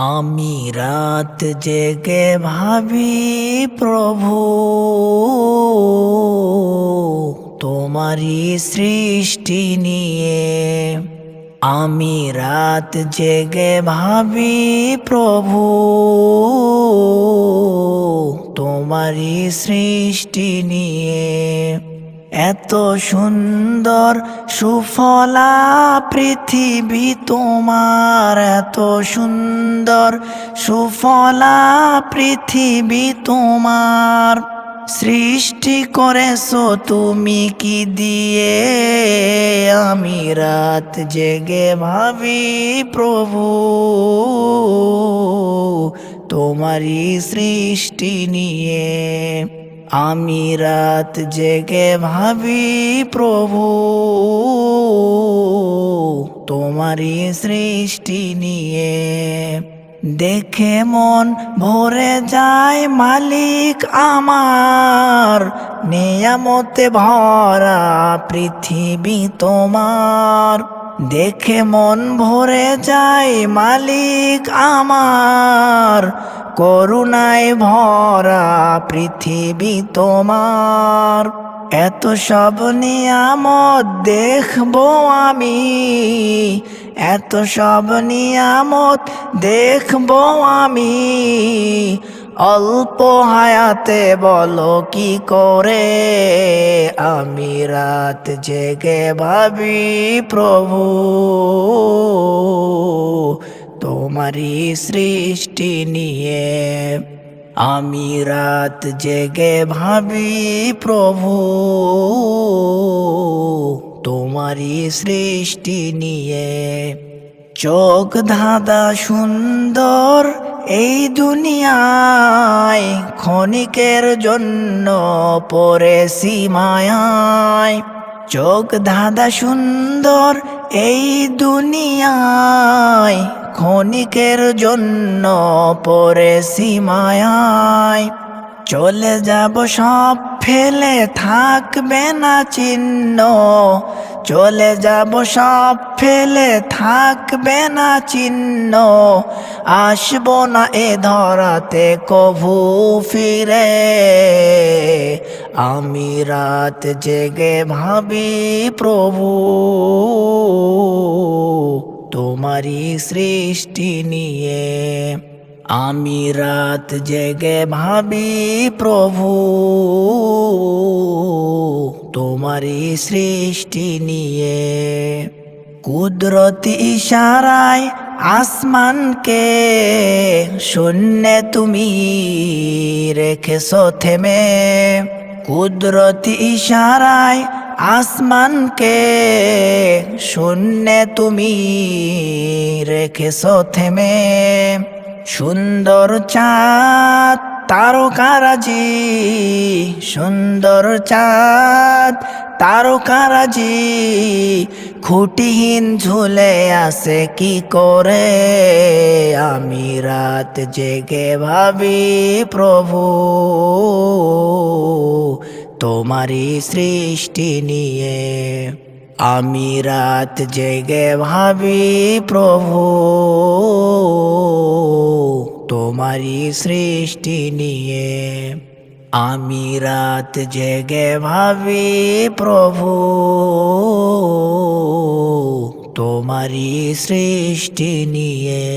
আমি রাত জেগে ভাবি, প্রভু, তোমারই সৃষ্টি নিয়ে। আমি রাত জেগে ভাবি, প্রভু, তোমারই সৃষ্টি নিয়ে। এত সুন্দর সুফলা পৃথিবী তোমার, এত সুন্দর সুফলা পৃথিবী তোমার। সৃষ্টি করেছ তুমি কি দিয়ে? আমি রাত জেগে ভাবি, প্রভু, তোমারই সৃষ্টি নিয়ে। আমি রাত জেগে ভাবি, প্রভু, তোমারই সৃষ্টি নিয়ে দেখে মন ভরে যায় মালিক আমার। নিয়ামতে ভরা পৃথিবী তোমার। দেখে মন ভরে যায় মালিক আমার। করুণায় ভরা পৃথিবী তোমার। এত সব নিয়ামত দেখব আমি। এত সব নিয়ামত দেখব আমি। অল্প হায়াতে বলো কি করে? আমি রাত জেগে ভাবি প্রভু। তোমারই সৃষ্টি নিয়ে। আমি রাত জেগে ভাবি, প্রভু, তোমারই সৃষ্টি নিয়ে। চোখ ধাঁধা সুন্দর এই দুনিয়ায়, ক্ষণিকের জন্য পরে সীমায় চোখ ধাঁধা সুন্দর এই দুনিয়ায় ক্ষণিকের জন্য পরে সীমায় চলে যাব সব ফেলে, থাকবে না চিহ্ন। চলে যাব সব ফেলে, থাকবে না চিহ্ন। আসব না এ ধরাতে, কভু ফিরে। আমি রাত জেগে ভাবি, প্রভু। তোমারই সৃষ্টি নিয়ে। আমি রাত জেগে ভাবি, প্রভু, তোমারই সৃষ্টি নিয়ে। কুদরতি ইশারায় আসমানকে শূন্যে তুমি রেখেছ থেমে। কুদরতি ইশারায় আসমানকে শূন্যে তুমি রেখেছ থেমে। সুন্দর চাঁদ, তারকারাজি। সুন্দর চাঁদ, তারকারাজি। খুঁটিহীন ঝুলে আসে কি করে? আমি রাত জেগে ভাবি প্রভু। তোমারই সৃষ্টি নিয়ে। আমি রাত জেগে ভাবি, প্রভু, তোমারই সৃষ্টি নিয়ে। আমি রাত জেগে ভাবি, প্রভু, তোমারই সৃষ্টি নিয়ে।